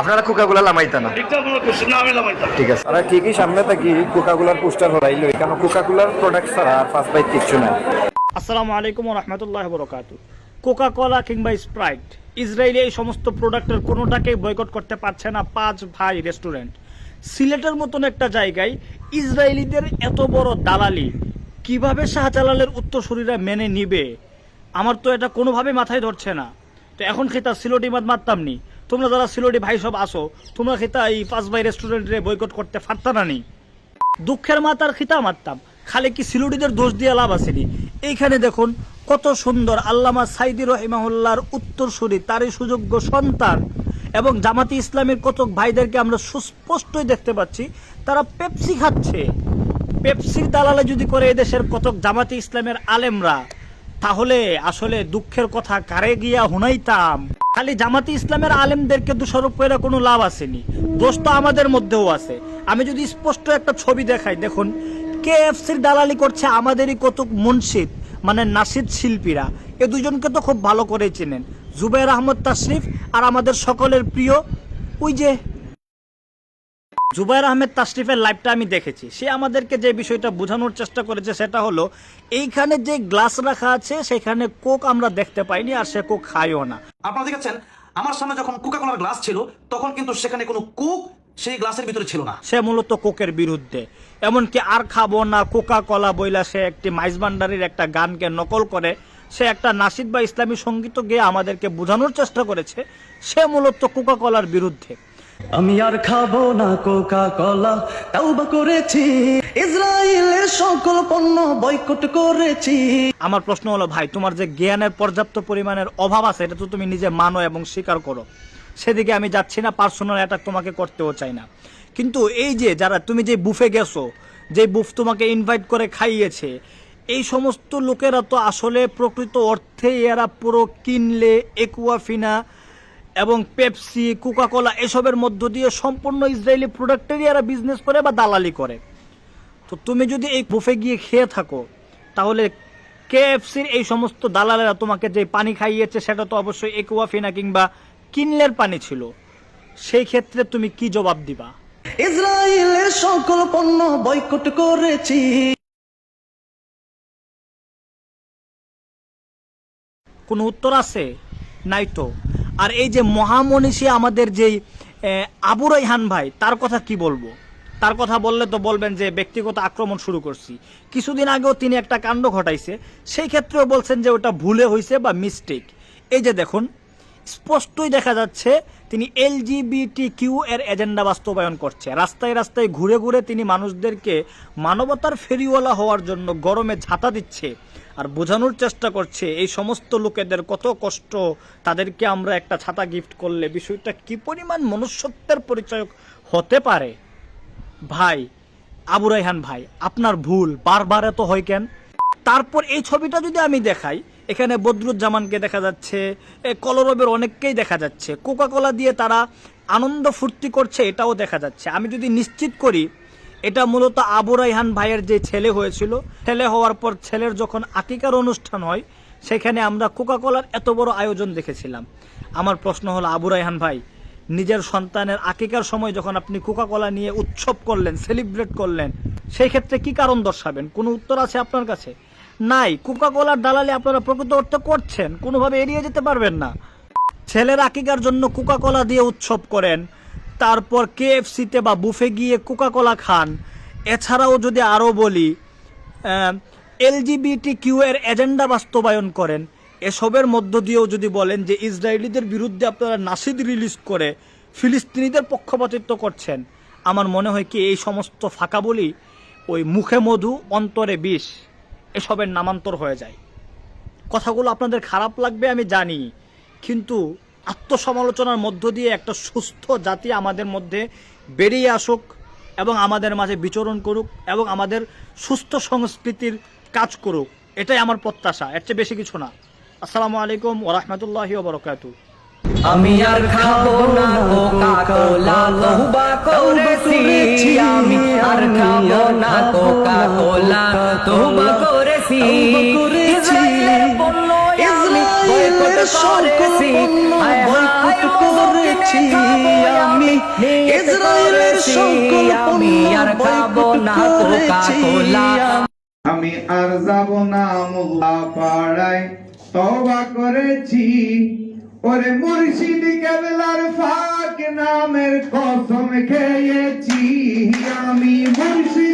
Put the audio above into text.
আপনারা কোকাগুলা লামাইতা না? ঠিক আছে। আর ঠিকই সামনে থাকি কোকাগুলার পোস্টার হরাইলো কেন কোকাগুলার প্রোডাক্ট ছাড়া আর ফার্স্ট বাইক কিচ্ছু নাই। আসসালামু আলাইকুম রহমতুল্লাহ বরকাত কোকা কোলা কিংবা স্প্রাইট ইসরায়েলি এই সমস্ত প্রোডাক্টের কোনোটাকেই বয়কট করতে পারছে না পাঁচ ভাই রেস্টুরেন্ট সিলেটের মতন একটা জায়গায় ইসরায়েলিদের এত বড় দালালি কীভাবে শাহজালালের উত্তরসূরিরা মেনে নিবে? আমার তো এটা কোনোভাবে মাথায় ধরছে না। তো এখন খেতা সিলোটি মাত মারতাম নি? তোমরা যারা সিলোটি ভাই সব আসো, তোমরা খিতা এই পাঁচ ভাই রেস্টুরেন্টে বয়কট করতে পারতা না নি? দুঃখের মাতার খিতা মারতাম। খালি কি সিলুডিদের দোষ দিয়ে লাভ আসেনি এইখানে দেখুন, কত সুন্দর আল্লামা সাইদি রহিমাহুল্লার উত্তরসূরি, তারই সুযোগ্য সন্তান এবং জামাতি ইসলামের কত ভাইদেরকে আমরা সুস্পষ্টই দেখতে পাচ্ছি, তারা পেপসি খাচ্ছে। পেপসির দালালে যদি করে এদেশের কতক জামাতি ইসলামের আলেমরা, তাহলে আসলে দুঃখের কথা কারে গিয়া হুনাইতাম? খালি জামাতি ইসলামের আলেমদেরকে দোষারোপ করে কোনো লাভ আসেনি। দোষ তো আমাদের মধ্যেও আছে। আমি যদি স্পষ্ট একটা ছবি দেখাই, দেখুন, কেএফসির দালালি করছে আমাদেরই কতক মুন্সিদ মানে নাসিদ শিল্পীরা। এ দুজনকে তো খুব ভালো করে চেনেন। জুবের আহমদ তাশরিফ আর আমাদের সকলের প্রিয়, ওই যে জুবাইর আহমেদ তাশরিফের লাইভটা আমি দেখেছি। সে আমাদেরকে যে বিষয়টা বোঝানোর চেষ্টা করেছে সেটা হলো এইখানে যে গ্লাস রাখা আছে সেখানে কোক আমরা দেখতে পাইনি আর সে কোক খাইও না। আপনারা দেখেছেন আমার সামনে যখন কোকা কোলার গ্লাস ছিল তখন কিন্তু সেখানে কোনো কোক সেই গ্লাসের ভিতরে ছিল না। সে মূলত কোকের বিরুদ্ধে। এমনকি আর খাব না কোকা কলা বইলা সে একটি মাইজ ভান্ডারির একটা গানকে নকল করে সে একটা নাসিদ বা ইসলামী সংগীত গিয়ে আমাদেরকে বোঝানোর চেষ্টা করেছে সে মূলত কোকা কলার বিরুদ্ধে। আমি আর খাব না কোকা কলা তাওবা করেছি। ইসরায়েলের সকল পণ্য বয়কট করেছি। আমার প্রশ্ন হলো, ভাই, তোমার যে জ্ঞানের পর্যাপ্ত পরিমাণের অভাব আছে, এটা তো তুমি নিজে মানো এবং স্বীকার করো। সেদিকে আমি যাচ্ছি না পার্সোনাল অ্যাটাক তোমাকে করতেও চাই না। কিন্তু এই যে যারা, তুমি যে বুফে গেছো, যে বুফ তোমাকে ইনভাইট করে খাইয়েছে, এই সমস্ত লোকেরা তো আসলে প্রকৃত অর্থে এরা পুরো কিনলে একুয়াফিনা এবং পেপসি কোকাকোলা এসবের মধ্য দিয়ে সম্পূর্ণ ইসরায়েলি প্রোডাক্টেরই এরা বিজনেস করে বা দালালি করে। তো তুমি যদি এই বুফে গিয়ে খেয়ে থাকো তাহলে কেএফসির এই সমস্ত দালালেরা তোমাকে যে পানি খাইয়েছে সেটা তো অবশ্যই একুয়াফিনা কিংবা কিনলের পানি ছিল। সেই ক্ষেত্রে তুমি কি জবাব দিবা? ইসরায়েলের সকল পণ্য বয়কট করেছি। কোনো উত্তর আছে? নাই তো। আর এই যে মহামনীষী আমাদের যেই আবু রাইহান ভাই, তার কথা কি বলব? তার কথা বললে তো বলবেন যে ব্যক্তিগত আক্রমণ শুরু করছি। কিছুদিন আগেও তিনি একটা কাণ্ড ঘটাইছে। সেই ক্ষেত্রেও বলছেন যে ওটা ভুলে হয়েছে বা মিস্টেক এই যে দেখুন, স্পষ্টই দেখা যাচ্ছে তিনি এল এলজিবিটি কিউ এর এজেন্ডা বাস্তবায়ন করছে। রাস্তায় রাস্তায় ঘুরে ঘুরে তিনি মানুষদেরকে মানবতার ফেরিওয়ালা হওয়ার জন্য গরমে ঝাঁটা দিচ্ছে। আর বোঝানোর চেষ্টা করছে এই সমস্ত লোকেদের কত কষ্ট তাদেরকে আমরা একটা ছাতা গিফট করলে। বিষয়টা কি পরিমাণ মনুষ্যত্বের পরিচয় হতে পারে? ভাই, আবু রাইহান ভাই, আপনার ভুল, বারবার এত হয় কেন? তারপর এই ছবিটা যদি আমি দেখাই, এখানে বদরুজ্জামানকে দেখা যাচ্ছে কলরবের অনেককেই দেখা যাচ্ছে। কোকা কোলা দিয়ে তারা আনন্দ ফুর্তি করছে, এটাও দেখা যাচ্ছে। আমি যদি নিশ্চিত করি এটা মূলত আবু রাইহান ভাইয়ের যে ছেলে হয়েছিল। ছেলে হওয়ার পর ছেলের যখন আকিকার অনুষ্ঠান হয়, সেখানে আমরা কোকা কোলার এত বড় আয়োজন দেখেছিলাম। আমার প্রশ্ন হলো, আবু রাইহান ভাই, নিজের সন্তানের আকিকার সময় যখন আপনি কোকা কোলা নিয়ে উৎসব করলেন, সেলিব্রেট করলেন, সেই ক্ষেত্রে কি কারণ দর্শাবেন? কোনো উত্তর আছে আপনার কাছে? নাই কোকা কোলার দালালি আপনারা প্রকৃত অর্থ করছেন, কোনোভাবে এড়িয়ে যেতে পারবেন না। ছেলের আকিকার জন্য কোকা কোলা দিয়ে উৎসব করেন তারপর কেএফসিতে বা বুফে গিয়ে কোকা কোলা খান। এছাড়াও যদি আরও বলি এলজিবিটি কিউ এর এজেন্ডা বাস্তবায়ন করেন। এসবের মধ্য দিয়েও যদি বলেন যে ইসরায়েলিদের বিরুদ্ধে আপনারা নাসিদ রিলিজ করে ফিলিস্তিনিদের পক্ষপাতিত্ব করছেন, আমার মনে হয় কি এই সমস্ত ফাঁকা বলি ওই মুখে মধু, অন্তরে বিষ, এসবের নামান্তর হয়ে যায়। কথাগুলো আপনাদের খারাপ লাগবে আমি জানি, কিন্তু আত্মসমালোচনার মধ্য দিয়ে একটা সুস্থ জাতি আমাদের মধ্যে বেরিয়ে আসুক এবং আমাদের মাঝে বিচরণ করুক এবং আমাদের সুস্থ সংস্কৃতির কাজ করুক। এটাই আমার প্রত্যাশা, এর চেয়ে বেশি কিছু না। আসসালামু আলাইকুম ওরহমতুল্লাহি ওবরকাতু আমি আর খাব না করেছি আমি আর খাব না করেছি আমি। বয়কট করেছি আমি ইসরায়েলের সকল পণ্য বয়কট করেছি আমি আর যাব না মোল্লা পাড়ায় তবা করেছি। ওরে মুর্শিদ কেবলার ফাক নামের কসম খেয়েছি। আমি মুর্শিদ